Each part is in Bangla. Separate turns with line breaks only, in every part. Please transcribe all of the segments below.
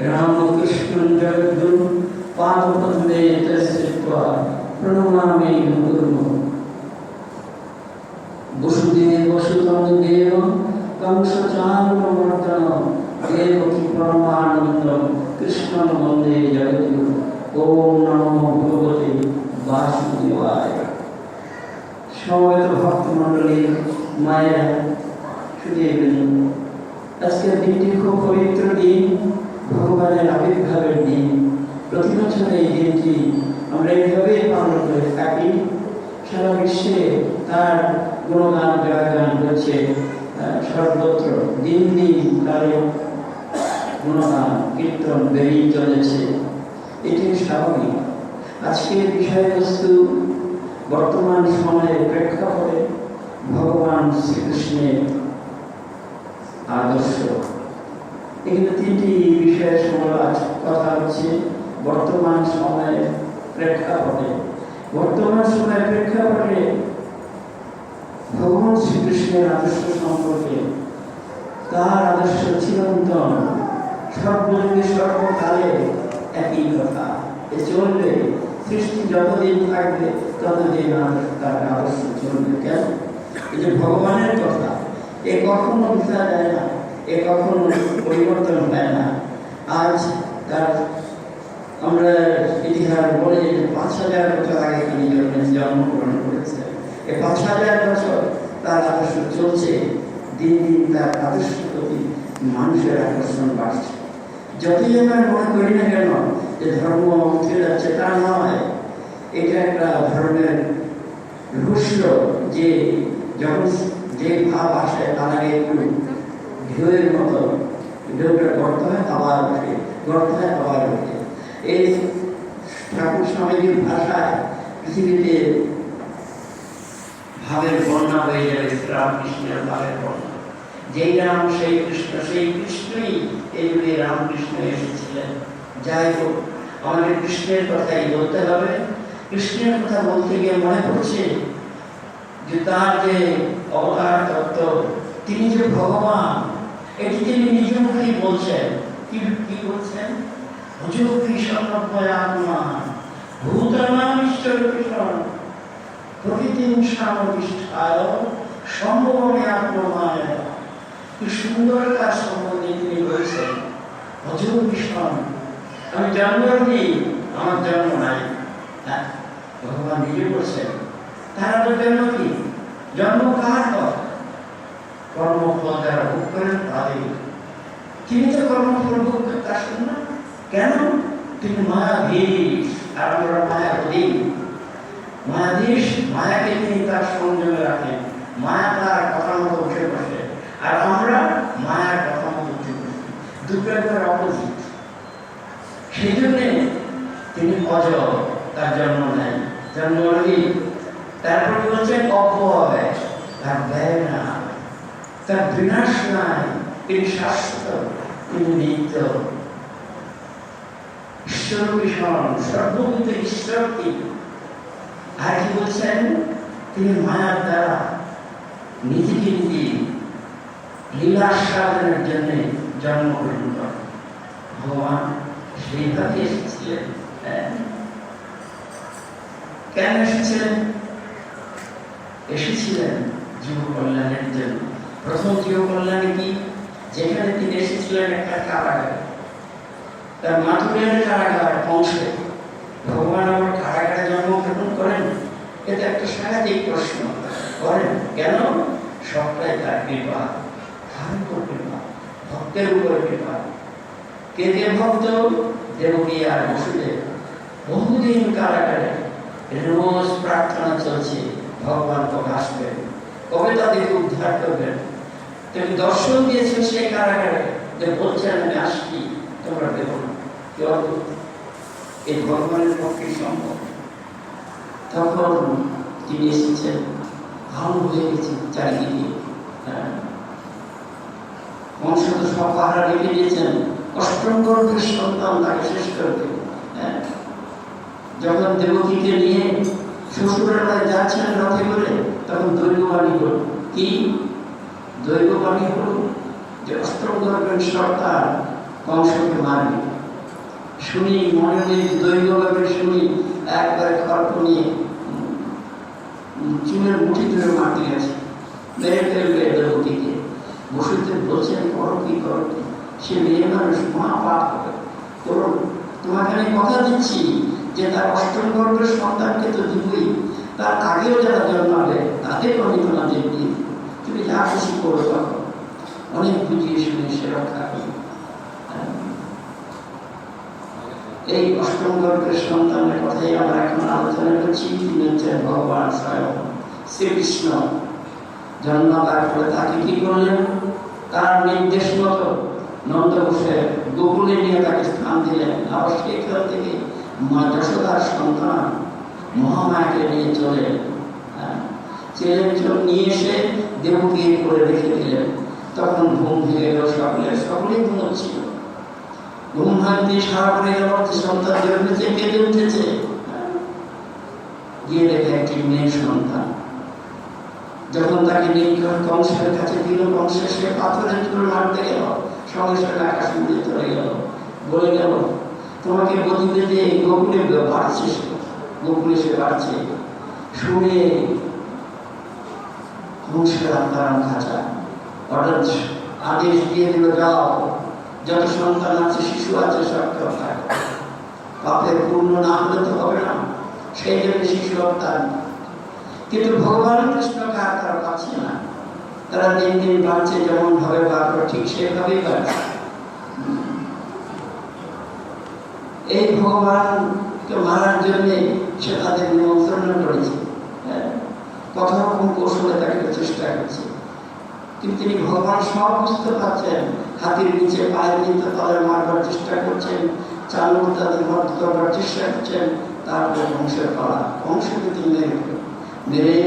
रामकृष्णं जगद्गुरु पादपद्मे तस्थित्वा प्रणमामि गुरुः वसुदेवसुतं देव कंसचारुमर्दन देवकी परमानन्दं कृष्णं वन्दे जगद्गुरु ॐ नमो भगवते বাসুদেবায় সমবেত ভক্তমণ্ডলী মায়েরা সুদেবেন আজকের দিনটি খুব পবিত্র দিন ভগবানের আবির্ভাবের দিন। প্রতি বছর এই দিনটি আমরা এইভাবেই পালন করে থাকি। সারা বিশ্বে তার গুণগান করছে আহ, সর্বত্র। দিন দিন তার গুণগান কীর্তন বেরিয়ে চলেছে। এটি স্বাভাবিক। আজকের বিষয়বস্তু বর্তমান সময়ের প্রেক্ষাপটে ভগবান শ্রীকৃষ্ণের আদর্শ। এখানে তিনটি বিষয়ের সময় আজ- কথা হচ্ছে বর্তমান সময়ের প্রেক্ষাপটে। বর্তমান সময়ের প্রেক্ষাপটে ভগবান শ্রীকৃষ্ণের আদর্শ সম্পর্কে তার আদর্শ চিরন্তন। সর্বযুগে সর্বকালে একই কথা। এ চলবে সৃষ্টি যতদিন থাকবে, ততদিন তার আদর্শ চলবে কেন? এই যে ভগবানের কথা এ কখনো বিষা যায় না, এ কখনো পরিবর্তন হয় না। আজ তার আমরা ইতিহাস বলে যে পাঁচ হাজার বছর আগে তিনি জন্মে জন্মগ্রহণ করেছে এ পাঁচ হাজার বছর তার আদর্শ চলছে। দিন দিন তার আদর্শ প্রতি মানুষের আকর্ষণ বাড়ছে। যতই আমরা মনে করি না কেন যে ধর্ম উঠে যাচ্ছে তা নয়, এটা একটা ধর্মের রহস্য যে যখন যে ভাব আসে তার একটু ঢেউয়ের মতো ঢেউটা গর্ত হয় আবার ওঠে গর্ত হয় আবার ওঠে এই ঠাকুর স্বামীজির ভাষায় পৃথিবীতে ভাবের বন্যা হয়ে যাবে রামকৃষ্ণের ভাবের বন্যা। যেই রাম, সেই কৃষ্ণ, সেই কৃষ্ণই এই যুগে রামকৃষ্ণ এসেছিলেন। যাই হোক, আমাদের কৃষ্ণের কথাই বলতে হবে। কৃষ্ণের কথা বলতে গিয়ে মনে পড়ছে যে তার যে অবতার তত্ত্ব, তিনি যে ভগবান, এটি তিনি নিজ মুখেই বলছেন। কি কি বলছেন? ভুজ ভীষণ আত্মা ভূতানাম ঈশ্বর ভীষণ প্রকৃতিম সামবিষ্ঠায় সম্ভবনে আত্মমায়। কি সুন্দর তার সম্বন্ধে তিনি বলছেন ভজন ভীষণ আমি জন্ম দিই আমার জন্ম নাই। হ্যাঁ ভগবান নিজে বলছেন। তারা তো জন্ম কি? জন্ম কার পর কর্মফল যারা ভোগ করেন তাদের তিনি তো কর্মফল ভোগ করতে আসেন না। কেন? তিনি মায়াধীশ। আর আমরা মায়াধীন। মায়াধীশ মায়াকে তিনি তার সংযমে রাখেন। মায়া তার কথা মতো উঠে বসে। আর আমরা মায়ার কথা মতো উঠে বসি। দুটো একবার অপোজিট সেই জন্যে তিনি অজ তার জন্ম নেয়। জন্ম তারপর কি বলছেন অপয় তার ব্যয় না তার বিনাশ নাই। তিনি শাশ্বত। তিনি নিত্য। ঈশ্বর ভীষণ সর্বভূত ঈশ্বর তিনি আর কি বলছেন? তিনি মায়ার দ্বারা নিজে লীলা সাধনের জন্য জন্মগ্রহণ করেন। ভগবান সেইভাবে এসেছিলেন। হ্যাঁ। কেন এসেছিলেন? এসেছিলেন জীব কল্যাণের জন্য। প্রথম জীব কল্যাণে কি? যেখানে তিনি এসেছিলেন একটা কারাগারে। তার মাতুরের কারাগার কংসে ভগবান আবার কারাগারে জন্মগ্রহণ করেন? এটা একটা সাংঘাতিক প্রশ্ন। করেন? কেন? সবটাই তার কৃপা। তার কৃপা। ভক্তের উপর কৃপা। কে কে ভক্ত? দেবকী আর বসুদেব। বহুদিন কারাগারে। রোজ প্রার্থনা চলছে। ভগবান কবে আসবেন কবে তাদেরকে উদ্ধার করবেন। তুমি দর্শন দিয়েছেন সেই কারাগারে যে বলছেন, আমি আসছি, তোমরা দেবো না। এই ভগবানের পক্ষে সম্ভব। তখন তিনি এসেছেন, ভালো হয়ে গেছে চারিদিকে। হ্যাঁ। তো সব পাহারা রেখে দিয়েছেন। অষ্টম সন্তান তাকে শেষ করে দেবে। হ্যাঁ। যখন দেবকীকে নিয়ে বাড়ি যাচ্ছেন রথে করে তখন দৈববাণী করল কি? দৈববাণী হল যে অষ্টম ধর্মের সরকার কংসকে মারবে। শুনি, মনে নেই দৈবভাবে শুনি, একবারে খড় নিয়ে চুলের মুঠি ধরে মারতে গেছে মেরে ফেলবে দেবতীকে। বসুদেব বলছেন, করো কি, করো সে মেয়ে মানুষ মহা পাপ হবে করো তোমাকে আমি কথা দিচ্ছি। যে তার অষ্টম গর্ভের সন্তানকে তো দিবই, তার আগেও যারা জন্মাবে তাদের তোমাদের দিই তুমি যা খুশি করো তখন অনেক বুঝিয়ে শুনে সে রক্ষা করি। এই অষ্টম গর্ভের সন্তানের কথাই আমরা এখন আলোচনা করছি। তিনি হচ্ছেন ভগবান স্বয়ং শ্রীকৃষ্ণ। জন্মাবার পরে তাকে কি করলেন? তার নির্দেশ মতো নন্দ বসে গোকুলে নিয়ে তাকে স্থান দিলেন। আবার সেখান থেকে মা যশোদার সন্তান মহামায়াকে নিয়ে চলে। ছেলে নিয়ে এসে দেবকে করে রেখে দিলেন। তখন ঘুম ভেঙে গেল সকলে সকলেই ঘুমোচ্ছিল ঘুম ভাঙতে সারা পড়ে গেল সন্তান জন্মেছে কেঁদে উঠেছে। হ্যাঁ, গিয়ে দেখে একটি মেয়ে সন্তান। যখন তাকে নিয়ে কংসের কাছে দিল কংসের সে পাথরের চুল মারতে গেল। সঙ্গে সঙ্গে আকাশ চলে গেল। বলে গেল তোমাকে বদিতে যে গোকুলে বাড়ছে গোকুলে সে বাড়ছে। শুনে খাঁচা। আদেশ দিয়ে দিল যাও। যত সন্তান আছে, শিশু আছে, সব থাকো পাপের পূর্ণ না হলে তো হবে না। সেই জন্য শিশু হত্যা কিন্তু ভগবান কৃষ্ণকে আর তারা পাচ্ছে না? তারা দিন দিন বাড়ছে যেমন ভাবে বাড়বে ঠিক সেভাবেই বাড়ছে। এই ভগবানকে মারার জন্য সে তাদের নিমন্ত্রণ করেছে হ্যাঁ, কত রকম কৌশলে তাকে চেষ্টা করছে। কিন্তু তিনি ভগবান সব বুঝতে পারছেন হাতির নিচে পায়ের নিচে তাদের মারবার চেষ্টা করছেন চালু তাদের মধ্যে করবার চেষ্টা করছেন তারপরে বংশের পালা। বংশকে তিনি মেরে। মেরে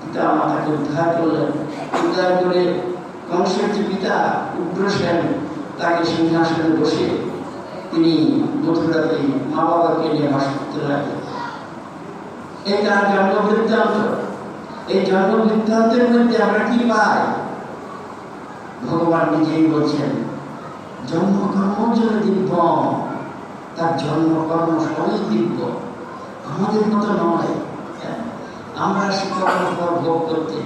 পিতা মাতাকে উদ্ধার করলেন। উদ্ধার করে কংসের যে পিতা উগ্রসেন তাকে সিংহাসনে বসে তিনি মথুরাতে মা বাবাকে নিয়ে করতে লাগলেন এই তার জন্ম বৃত্তান্ত এই জন্ম বৃত্তান্তের মধ্যে আমরা কি পাই? ভগবান নিজেই বলছেন, জন্মকর্ম যেন দিব্য, তার জন্মকর্ম সবই দিব্য। আমাদের মতো নয়। হ্যাঁ? আমরা শিক্ষকের উপর ভোগ করতে,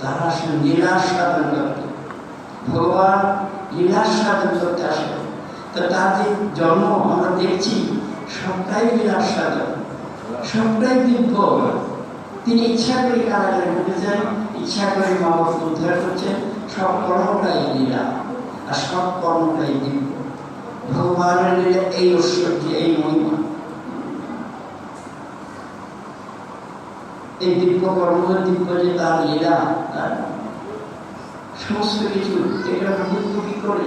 তারা আসেন লীলার সাধন করতে। ভগবান লীলার সাধন করতে আসেন তার জন্ম আমরা দেখছি সবটাই সাধন সবটাই দিব্য তিনি ইচ্ছা করে কারাগারে ঢুকেছেন ইচ্ছা করে উদ্ধার করছেন, সব কর্মটাই লীলা, আর সব কর্মটাই দিব্য ভগবানের এই ঐশ্বর্য, এই মহিমা। এই দিব্য কর্ম, দিব্য যে তার লীলা, তার সমস্ত কিছু, এটা কি করে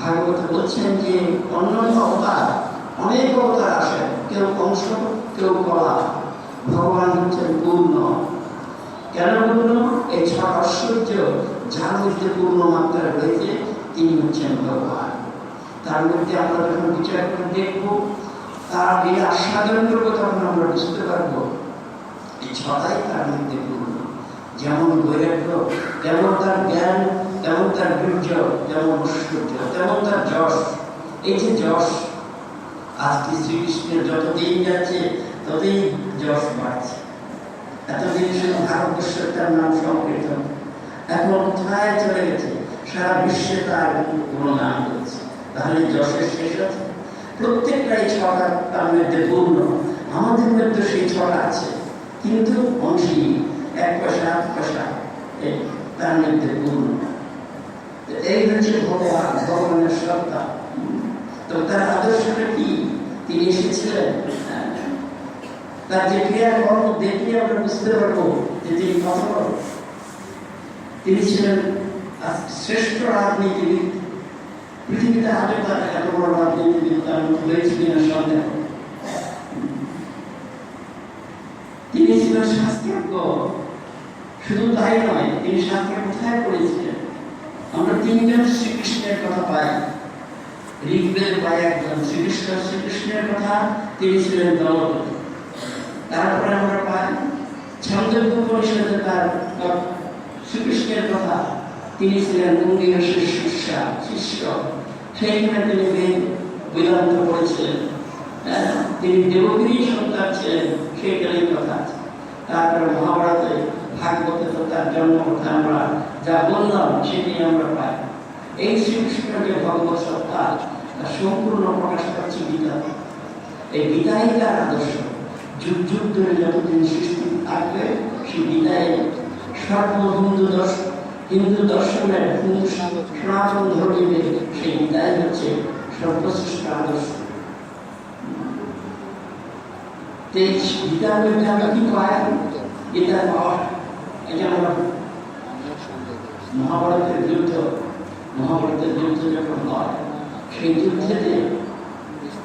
ভাগবত বলছেন যে অন্য অবতার, অনেক অবতার আসেন কেউ কংস, কেউ কলা। ভগবান হচ্ছেন পূর্ণ। কেন পূর্ণ? এই ছটা ঐশ্বর্য, যার মধ্যে পূর্ণ মাত্রা রয়েছে, তিনি হচ্ছেন ভগবান। তার মধ্যে আমরা যখন বিচার করে দেখব, তার এই আস্বাদন করব তখন আমরা বুঝতে পারব। এই ছটাই তার মধ্যে পূর্ণ। যেমন বৈরাগ্য, তেমন তার জ্ঞান তেমন তার বীর্য, যেমন ঐশ্বর্য, তেমন তার যশ। এই যে যশ, আজকে শ্রীকৃষ্ণের যত দিন যাচ্ছে ততই যশ বাড়ছে। এতদিন শুধু ভারতবর্ষের তার নাম সংকীর্তন। এখন কোথায় চলে গেছে? সারা বিশ্বে তার গুণগান করছে। তাহলে যশের শেষ আছে? প্রত্যেকটাই ছটা তার মধ্যে পূর্ণ। আমাদের মধ্যে সেই ছটা আছে। কিন্তু অংশী এক পয়সা, আধ পয়সা তার মধ্যে পূর্ণ। এই হচ্ছে ভগবান, ভগবানের সত্তা তো তার আদর্শটা কি? তিনি এসেছিলেন? তার যে ক্রিয়াকর্ম আমরা বুঝতে পারব যে তিনি তিনি ছিলেন শ্রেষ্ঠ রাজনীতিবিদ। পৃথিবীতে আজও তার এত বড় রাজনীতিবিদ তার হয়েছে কিনা সন্দেহ? তিনি ছিলেন শাস্ত্রজ্ঞ। শুধু তাই নয়, তিনি শাস্ত্র কোথায় পড়েছিলেন? আমরা তিনজন শ্রীকৃষ্ণের কথা পাই। ঋগ্বেদ পাই একজন শ্রীকৃষ্ণ শ্রীকৃষ্ণের কথা তিনি ছিলেন দলপতি। তারপরে আমরা পাই ছন্দজ্ঞ পরিষদে তার শ্রীকৃষ্ণের কথা তিনি ছিলেন অঙ্গীয় শিষ্য শিষ্য। সেইখানে তিনি বেদ বেদান্ত পড়েছিলেন। হ্যাঁ, তিনি দেবগিরি সন্তান ছিলেন সেইখানেই কথা। তারপরে মহাভারতে ভাগবতে তো তার জন্ম কথা আমরা যা বললাম সেটি আমরা পাই। এই শ্রীকৃষ্ণ যে ভগবত সত্তা, তা সম্পূর্ণ প্রকাশ পাচ্ছে গীতা। এই গীতাই তার আদর্শ। যুগ যুগ ধরে যতদিন সৃষ্টি থাকবে সেই গীতায় সর্ব হিন্দু দর্শন হিন্দু দর্শনের সনাতন ধর্মীয় সেই গীতাই হচ্ছে সর্বশ্রেষ্ঠ আদর্শ। তো এই গীতার মধ্যে আমরা কি পাই গীতার পাওয়া যে আমরা মহাভারতের যুদ্ধ মহাভারতের যুদ্ধ যখন হয়, সেই যুদ্ধেতে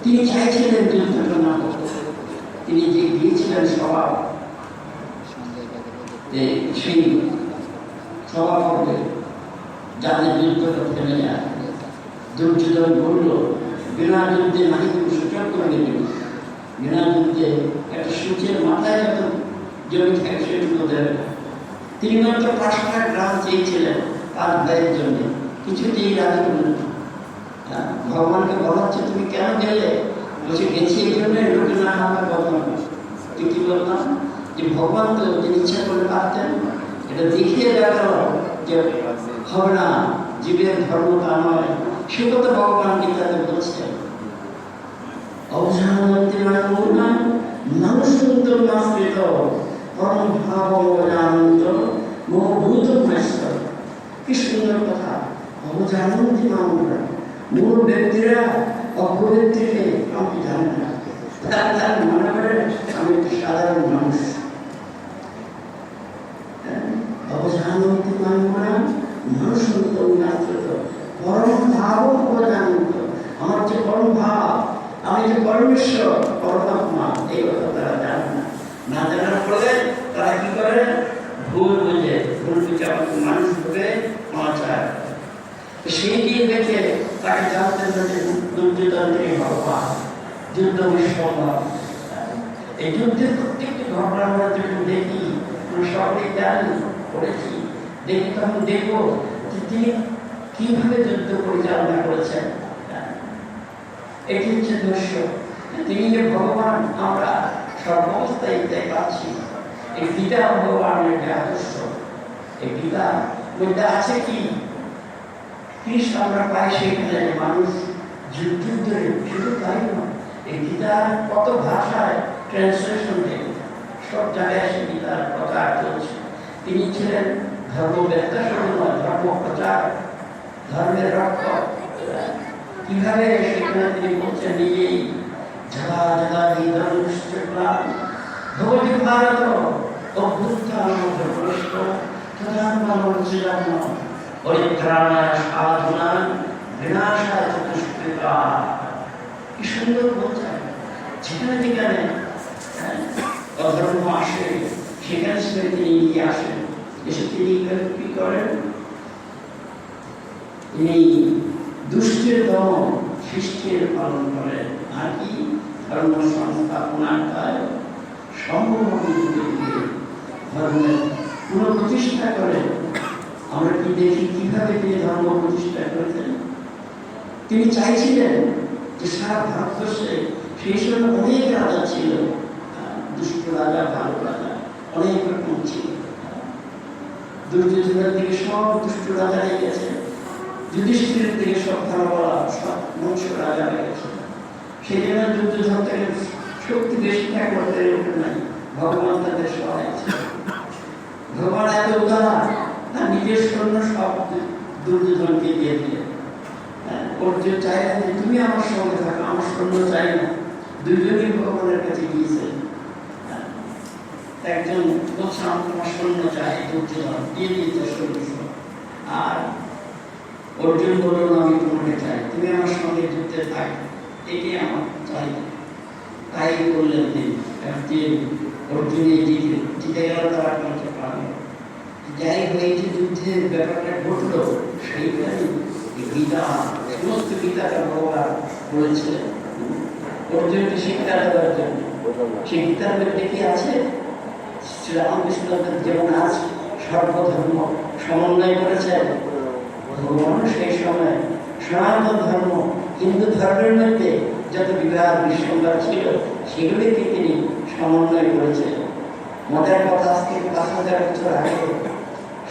তিনি চাইছিলেন যুদ্ধটা না করতে। তিনি যে গিয়েছিলেন যে সেই হবে যাদের যুদ্ধটা থেমে যায়। দুর্যোধন বলল, বিনা যুদ্ধে নাকি তুমি সূচক করে দেবেন বিনা যুদ্ধে একটা সূচের মাথায় যত জমি থাকে সেটুকু দেবে না। তিনি মাত্র পাঁচটা গ্রাম চেয়েছিলেন তার ভাইয়ের জন্য। কিছুতেই রাজি করলেন না। ভগবানকে বলা হচ্ছে তুমি কেন গেলে? বলছে, গেছি এই জন্য লোকে না আমার তুই কি বললাম? যে ভগবান তো তিনি ইচ্ছা করে পারতেন, এটা দেখিয়ে দেখাল যে হবে না, জীবের ধর্ম তা নয়। সে কথা ভগবান গীতাতে বলছেন। অবসানন্তি মানে মূর্ণাম নমসুন্দর নাস্তিত পরম ভাব অবজানন্ত মোহভূত মেশ্বর কি সুন্দর কথা। অবজানন্তি মানুষরা মূল ব্যক্তিরা অজ্ঞ ব্যক্তিকে আমি জানি না তার তার মনে করে, আমি একটি সাধারণ মানুষ। হ্যাঁ? অবজানন্তি মানুষরা নমসুন্দর নাস্তিত পরম ভাব অবজানন্ত আমার যে পরম ভাব আমি যে পরমেশ্বর, পরমাত্মা, এই কথা তারা জানে না। না জানার তারা কি করে? ভুল বুঝে ভুল বুঝে আমাকে মানুষ ভেবে সমাচার সেই দিন দেখে তাকে জানতে হবে দুর্যোধনের ভগবান যুদ্ধ বিশ্বভাব এই যুদ্ধের প্রত্যেকটি ঘটনা আমরা যখন দেখি সকলেই জানি, পড়েছি। দেখি তখন দেখব যে তিনি কীভাবে যুদ্ধ পরিচালনা করেছেন। এটি হচ্ছে দৃশ্য। তিনি যে ভগবান, আমরা সর্বাবস্থায় তাই পাচ্ছি। এই গীতা যে আদর্শ এই আছে কি? কৃষ্ণ আমরা পাই সেখানে মানুষ যুগ ধরে শুধু তাই নয়, এই কত ভাষায় ট্রান্সলেশন দেখে সব জায়গায় এসে গীতার প্রচার চলছে। তিনি ছিলেন ধর্মবেত্তা শুধু নয় ধর্ম প্রচার, ধর্মের রক্ষক কীভাবে সেখানে তিনি বলছেন, নিজেই ঝালা ঝালা ভগবতী ভারত অভ্যুত্থান ধর্মস্ব তদাত্মানুচিলাম পরিত্রাণায় সাধনা বিনাশায় চতুষ্কৃতা কি সুন্দর যেখানে যেখানে অধর্ম আসে সেখানে তিনি এগিয়ে এসে তিনি কি করেন তিনি দুষ্টের দম সৃষ্টির পালন করেন আর কি ধর্ম সংস্থাপনার কাজ সম্ভব ধর্মের পুনঃপ্রতিষ্ঠা করেন আমরা কি দেখি, কীভাবে তিনি ধর্ম প্রতিষ্ঠা করেছেন? তিনি চাইছিলেন যে সারা ভারতবর্ষে সেই সময় অনেক রাজা ছিল দুষ্ট রাজা, ভালো রাজা, অনেক রকম ছিল। দুর্যোধনের দিকে সব দুষ্ট রাজারাই গেছে। যুধিষ্ঠিরের দিকে সব ভালো সব মনুষ্য রাজা হয়ে গেছে। সেই জন্য থেকে শক্তি বেশি পেরে নাই। ভগবান তাদের সহায় ছিল। ভগবান এত উদাহরণ। তার নিজের সৈন্য সব দুর্যোধনকে দিয়ে দিলেন হ্যাঁ, অর্জুন চাই না যে তুমি আমার সঙ্গে থাকো আমার সৈন্য চাই না। দুইজনই ভগবানের কাছে গিয়েছেন হ্যাঁ, একজন বলছে আমার তোমার সৈন্য চাই দুর্যোধন দিয়ে দিয়েছে সৈন্য সব। অর্জুন বলল আমি তোমাকে চাই তুমি আমার সঙ্গে যুদ্ধে থাক এটি আমার চাই। তাই করলেন তিনি। যে অর্জুনে জিতে জিতে গেল তারা যাই যে যুদ্ধের ব্যাপারটা ঘটলো সেইটাই গীতা সমস্ত গীতাটা ভগবান বলেছিলেন অর্জুনকে শিক্ষা দেওয়ার জন্য সেই গীতার মধ্যে কি আছে শ্রীরামকৃষ্ণদেব যেমন আজ সর্বধর্ম সমন্বয় করেছেন ভগবান সেই সময় সনাতন ধর্ম, হিন্দু ধর্মের মধ্যে যত বিবাহ বিসংবাদ ছিল, সেগুলিকে তিনি সমন্বয় করেছেন মজার কথা আজকে পাঁচ হাজার বছর আগে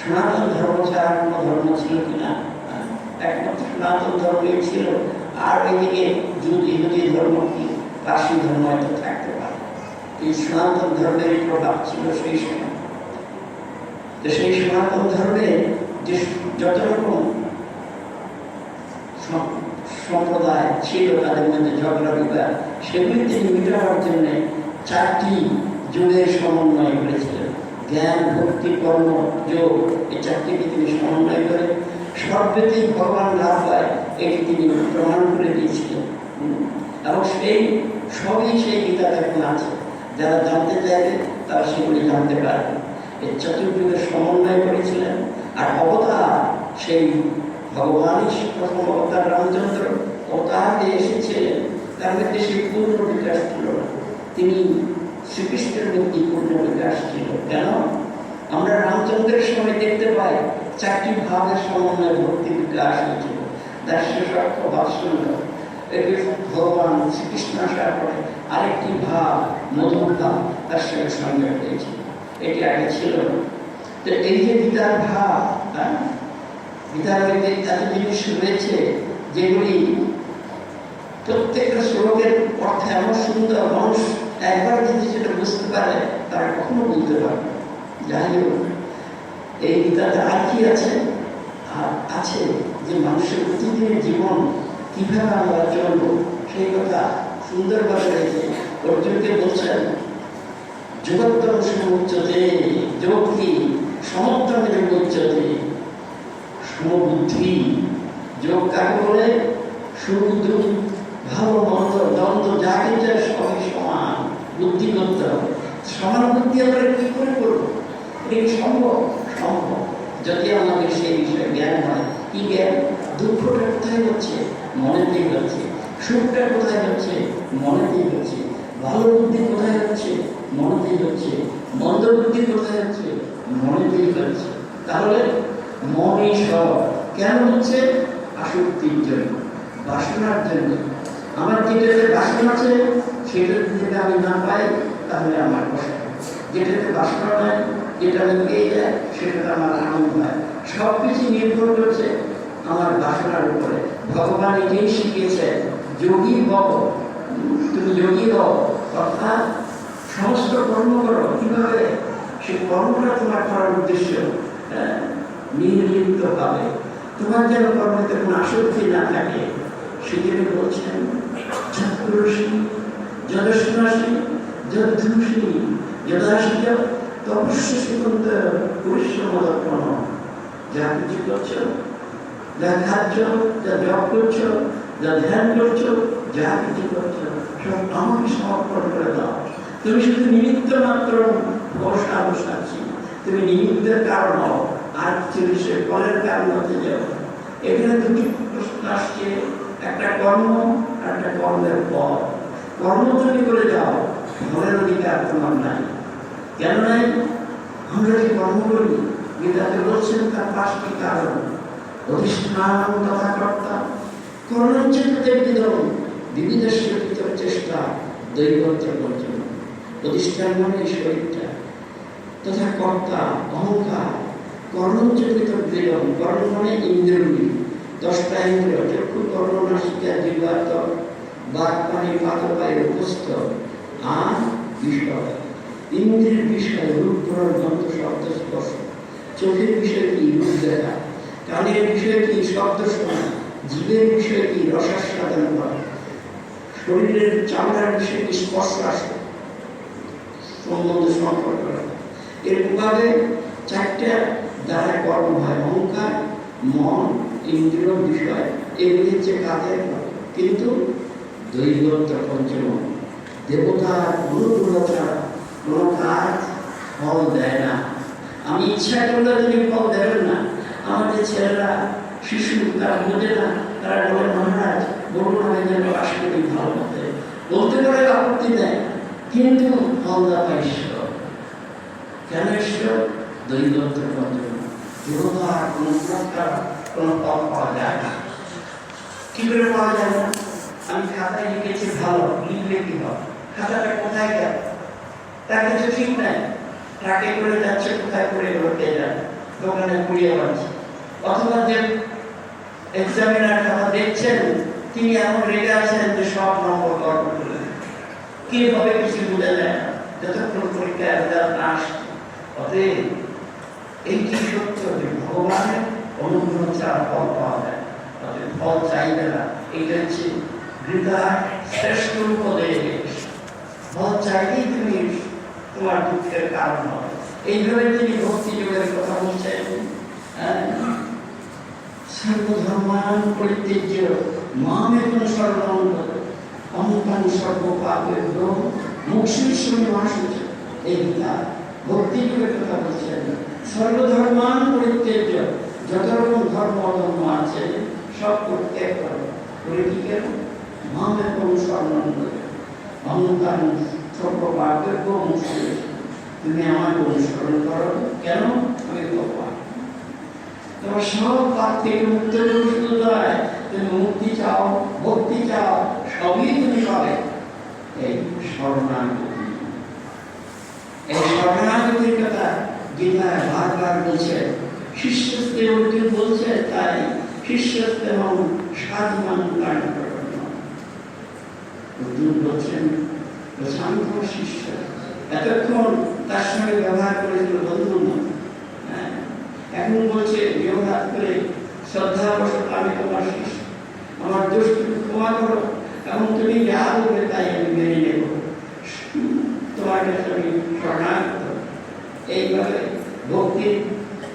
সনাতন ধর্ম ছাড়া কোনো ধর্ম ছিল কিনা? একমাত্র সনাতন ধর্মই ছিল। আর ওইদিকে যুদ্ধ ইহুদি ধর্ম কি? পার্সি ধর্ম হয়তো থাকতে পারে। এই সনাতন ধর্মের প্রভাব ছিল সেই সময়। তো সেই সনাতন ধর্মে যে যত রকম সম্প্রদায় ছিল তাদের মধ্যে ঝগড়া, বিবাদ, সেগুলি তিনি মেটাবার জন্যে চারটি যুগের সমন্বয় করেছিলেন। জ্ঞান, ভক্তি, কর্ম, যোগ, এই চারটিকে তিনি সমন্বয় করে সর্বেতেই ভগবান লাভ হয়, এটি তিনি প্রমাণ করে দিয়েছিলেন। এবং সেই, সবই সেই গীতাতে এখন আছে। যারা জানতে চাইবে, তারা সেগুলি জানতে পারবে। এই চতুর্যুগের সমন্বয় করেছিলেন, আর অবতার, সেই ভগবানই প্রথম অবতার রামচন্দ্র। অবতার যে এসেছিলেন, তার মধ্যে সেই পূর্ণ বিকাশ ছিল তিনি শ্রীকৃষ্ণের মধ্যে পূর্ণ বিকাশ ছিল কেন? আমরা রামচন্দ্রের সময় দেখতে পাই চারটি ভাবের সমন্বয়ে ভক্তি বিকাশ হয়েছিল। দাস্য বাৎসল্য এটি ভগবান শ্রীকৃষ্ণ আসার পরে আরেকটি ভাব, মধুর ভাব তার সঙ্গে সঙ্গে হয়েছে। এটি আগে ছিল তো এই যে গীতার ভাব হ্যাঁ গীতার এত জিনিস রয়েছে যেগুলি প্রত্যেকটা শ্লোকের অর্থে এমন সুন্দর, মানুষ একবার যদি সেটা বুঝতে পারে তারা কখনো বুঝতে পারবে যাই হোক এই গীতাতে আর কি আছে? আর আছে যে মানুষের প্রতিদিনের জীবন কীভাবে আমরা চলবো, সেই কথা সুন্দরভাবে রয়েছে অর্জুনকে বলছেন যুগোত্তম সমুচ্চতে যোগ যোগ উচ্চতে সমবুদ্ধি। যোগ কাকে বলে? সুবুদ্ধ ভালো মন্দ দ্বন্দ্ব যা কিছু সবই সমান। বুদ্ধি করতে হবে। সমান বুদ্ধি আমরা কি করে করব? এটা সম্ভব? সম্ভব। যদি আমাদের সেই বিষয়ে জ্ঞান হয়, কি জ্ঞান? দুঃখটা কোথায় হচ্ছে? মনেতেই হচ্ছে সুখটা কোথায় হচ্ছে? মনেতেই হচ্ছে ভালো বুদ্ধি কোথায় হচ্ছে? মনেতেই হচ্ছে মন্দ বুদ্ধি কোথায় হচ্ছে? মনেতেই হচ্ছে তাহলে মনই সব কেন হচ্ছে? আসক্তির জন্য, বাসনার জন্য। আমার যেটাতে বাসনা আছে? সেটা যদি আমি না পাই তাহলে আমার কষ্ট। যেটাতে বাসনা নাই যেটা পেয়ে যায় সেটাতে আমার আনন্দ হয় সব নির্ভর করছে আমার বাসনার উপরে। ভগবান এটাই শিখিয়েছে যোগী হও। তুমি যোগী হও। অর্থাৎ সমস্ত কর্ম করো কীভাবে সে কর্মটা তোমার করার উদ্দেশ্য হ্যাঁ, নির্লিপ্ত হবে তোমার যেন কর্মতে কোনো আসক্তি না থাকে সেজন্য বলছেন যৎপুরুষী যদস্নাসী যদ্ধুষী যদাশিত তপস্য সুগন্ধ পরিশ্রমদর্পণ যা কিছু করছ যা খাচ্ছ যা জপ করছ যা ধ্যান করছ যা কিছু করছ সব আমাকে সমর্পণ করে দাও। তুমি শুধু নিমিত্ত মাত্র বসা বসাচ্ছি তুমি নিমিত্তের কারণ হও, আর কিছু বিষয় ফলের কারণ হতে যাও। এখানে দুটি প্রশ্ন আসছে, একটা কর্ম একটা কর্মের পর। কর্ম করে যাও ফলের অধিকার তোমার নাই। কেন নাই? আমরা যে কর্ম করি গীতাতে বলছেন, তার পাঁচটি কারণ। অধিষ্ঠান তথা কর্তা কর্ণঞ্চিতের বিধম বিবিধ ভিতর চেষ্টা দৈবত্য পর্যন্ত অধিষ্ঠান মানে শরীরটা তথা কর্তা অহংকার কর্ণঞ্চিত বিধম কর্ণ মানে ইন্দ্রগুলি দশটা ইন্দ্র চক্ষু কর্ণ নাসিকা জিহ্বা ত্বক বাক পানি উপস্থ আর বিষয় ইন্দ্রের বিষয় রূপ গ্রহণ গন্ধ শব্দ স্পর্শ। চোখের বিষয় কি রূপ দেখা কানের বিষয় কি শব্দ শোনা? জীবের বিষয় কি রসাস্বাদন করা? শরীরের চামড়ার বিষয় কি স্পর্শ আসে? সম্বন্ধ সম্পর্ক এরকমভাবে চারটা দ্বারা কর্ম হয়। অহংকার, মন, ইন্দ্রিয় বিষয়, এগুলি হচ্ছে কাজের কিন্তু দৈবত্ব পঞ্চম অনুগ্রহ ছাড়া কোনো কাজ ফল দেয় না। আমি ইচ্ছা করলে তিনি ফল দেবেন না, আমাদের ছেলেরা, শিশু, তারা বোঝে না, তারা বলে, মহারাজ, বলুন আমি যেন বাস করি ভালো মতে বলতে পারে আপত্তি দেয় কিন্তু ফল দাতা ঈশ্বর। কেন ঈশ্বর? দৈবত্ব পঞ্চম দেবতা, কোনো কোনো ফল পাওয়া যায় না। কি করে পাওয়া যায় না? আমি খাতায় লিখেছি ভালো, লিখলে কি হবে? খাতাটা কোথায় গেল? তার কিছু ঠিক নাই। ট্রাকে করে যাচ্ছে, কোথায় করে গেল কে দোকানে কুড়িয়ে পাচ্ছে অথবা যে এক্সামিনার খাতা দেখছেন, তিনি এমন রেগে আছেন যে সব নম্বর গড়বড় করে দেন। কি কিছু বোঝা যায় না। যতক্ষণ পরীক্ষায় রেজাল্ট না আসছে। অতএব এইটি সত্য যে ভগবানের অনুগ্রহ ছাড়া ফল পাওয়া যায়। অতএব ফল চাইবে না। এইটা হচ্ছে হৃদয় শ্রেষ্ঠ উপদেশ ফল চাইলেই তুমি তোমার দুঃখের কারণ হবে। এইভাবে তিনি ভক্তি যোগের কথা বলছেন হ্যাঁ? সর্বধর্মান পরিত্যাজ্য মামেকম সর্বম অমুকান সর্বপাপেভ্য মুক্তিশ্বরী মাসুচ এই গীতা ভক্তি যুগের কথা বলছেন সর্বধর্মান পরিত্যাজ্য যত রকম ধর্ম অধর্ম আছে, সব পরিত্যাগ করো করে কি কেন? আমাকে অনুসরণ নয় তুমি এই শরণাগতি এই শরণাগতির কথা গীতায় বারবার বলছে শিষ্যস্তে বলছে তাই শিষ্যস্তে এবং সাধমান কাণ্ড বলছেন বলছে শিষ্য এতক্ষণ তার সঙ্গে ব্যবহার করেছিল বন্ধু এখন বলছে ব্যবহার করে শ্রদ্ধাবশত আমি তোমার শিষ্য আমার দোষ তুমি ক্ষমা করো এবং তুমি যা বলবে তাই আমি মেনে নেব তোমার কাছে আমি শরণাগত এইভাবে ভক্তির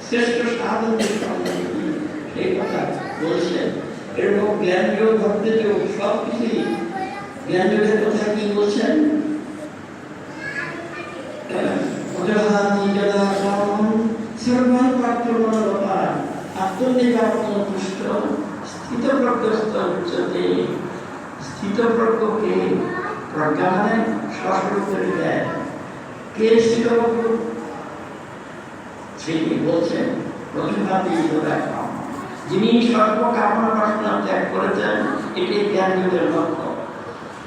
শ্রেষ্ঠ সাধন সম্বন্ধে কথা বলছেন। এরকম জ্ঞান যোগ ভক্তি যোগ সব কিছুই জ্ঞান যোগের কথা কি বলছেন স্থিতপ্রজ্ঞকে প্রজ্ঞা করে দেয় কে স্থিতপ্রজ্ঞ তিনি বলছেন প্রতিভাতি যিনি সর্ব কামনা বাসনা ত্যাগ করেছেন এটি জ্ঞান যুগের লক্ষ্য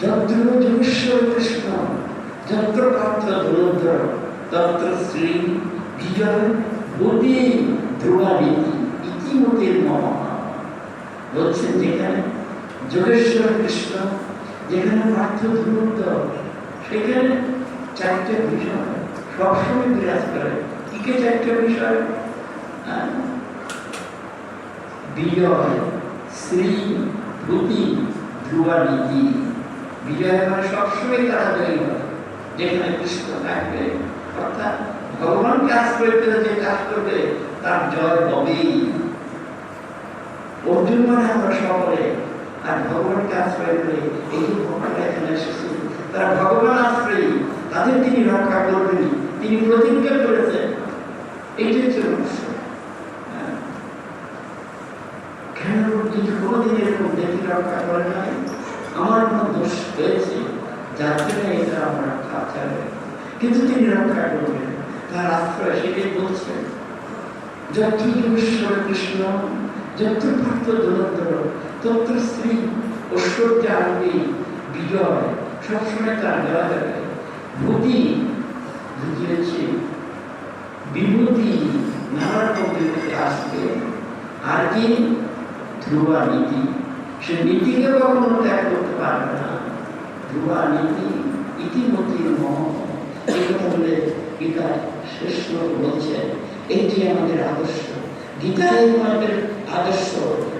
যত্র যোগেশ্বর কৃষ্ণ যত্র পাত্র ধনুদ্র তত্র শ্রী বিজয় গতি ধ্রুবানীতি ইতিমতির মম বলছেন যেখানে যোগেশ্বর কৃষ্ণ যেখানে পার্থ ধনুদ্র সেখানে চারটে বিষয় সবসময় বিরাজ করে। কি কে চারটে বিষয়? আহ, বিজয় শ্রী ভূতি ধ্রুবা নীতি বিজয় মানে সবসময় তারা জয়ী হয় যেখানে কৃষ্ণ থাকবে, অর্থাৎ ভগবানকে আশ্রয় করে যে কাজ করবে, তার জয় হবেই। অর্জুন মানে আমরা সকলে, আর ভগবানকে আশ্রয় করে এই ভগবানটা এখানে এসেছে, তারা ভগবান আশ্রয়ী, তাদের তিনি রক্ষা করবেন, তিনি প্রতিজ্ঞা করেছেন। এইটি হচ্ছে রহস্য। হ্যাঁ। কেন যদি কোনোদিন এরকম দেখি রক্ষা করে নাই আমার হয়েছে যার জন্য এটা আমরা কিন্তু তিনি রক্ষা করবেন, তার আশ্রয় সেটাই বলছেন? যত যোগেশ্বর কৃষ্ণ যত ভক্ত দরদ্র তত স্ত্রী ঐশ্বর্য আনবি বিজয় সবসময় তার দেওয়া যাবে। ভূতি ভূতি বিভূতি নানা আসবে, আর কি ধ্রুবা নীতি, সে নীতিকে কখনো ত্যাগ করতে পারবে না। ধ্রুবা নীতি ইতিমধ্যে এই কথা বলে গীতা শেষ শ্লোক বলছে, এটি আমাদের আদর্শ। গীতাই আমাদের আদর্শ।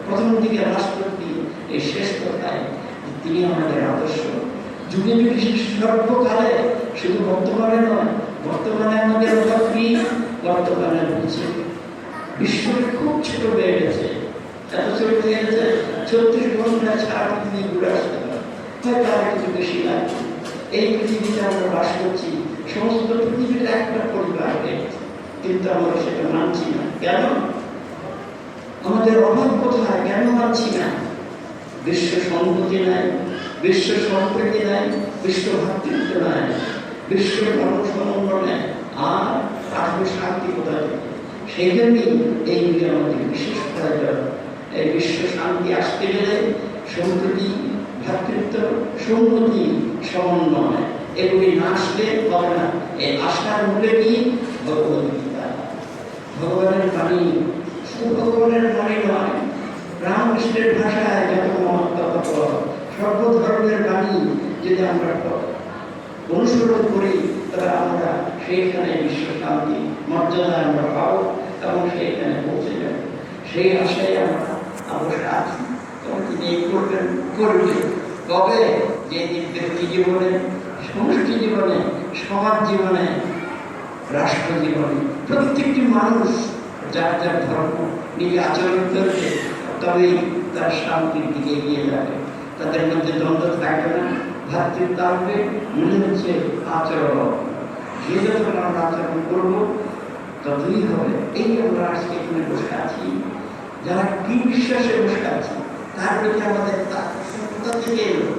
প্রথম দিকে রাষ্ট্রপতি এই শেষ কথায় তিনি আমাদের আদর্শ। যুগে যুগে সর্বকালে শুধু বর্তমানে নয়, বর্তমানে আমাদের অভাবী, বর্তমানে হচ্ছে বিশ্বটা খুব ছোট হয়ে গেছে। এত ছোট হয়ে গেছে ছত্রিশ ঘণ্টা ছাড়া পৃথিবী ঘুরে আসতে হয়তো এই পৃথিবীতে আমরা বাস করছি, সমস্ত পৃথিবীর একটা পরিবার কিন্তু আমরা সেটা মানছি না। কেন? আমাদের অভাব কোথায়? কেন মানছি না? বিশ্ব সংহতি নাই, বিশ্ব সম্প্রীতি নাই, বিশ্ব ভাতৃত্ব নাই, বিশ্ব ধর্ম সমন্বয় আর রাষ্ট্র শান্তি কোথা থেকে সেই জন্যই এইগুলি আমাদের বিশেষ প্রয়োজন এই বিশ্ব শান্তি আসতে গেলে সম্প্রীতি ভ্রাতৃত্ব সংহতি সমন্বয়। এগুলি না আসলে হবে না। এই আশার মূলে কি ভগবদ্গীতা ভগবানের বাণী শুধু ভগবানের বাণী নয়, রামকৃষ্ণের ভাষায় যত মহত্ব তত সর্বধর্মের বাণী যদি আমরা অনুসরণ করি, তাহলে আমরা সেইখানে বিশ্ব শান্তি মর্যাদা আমরা পাবো এবং সেইখানে পৌঁছে যাব। সেই আশায় আমরা আমরা আছি। এবং তিনি এই করবেন। কবে যেদিন ব্যক্তি জীবনে সমষ্টি জীবনে সমাজ জীবনে রাষ্ট্র জীবনে প্রত্যেকটি মানুষ যার যার ধর্ম নিজে আচরণ করবে তবেই তার শান্তির দিকে এগিয়ে যাবে। তাদের মধ্যে দ্বন্দ্ব থাকবে না ভাতৃত্ব আসবে মনে হচ্ছে আচরণ। যে যত আমরা আচরণ করব ততই হবে। এই আমরা আজকে এখানে বসে আছি। যারা কি বিশ্বাসে বসে আছি, তার প্রতি আমাদের আকর্ষণ ったゲーム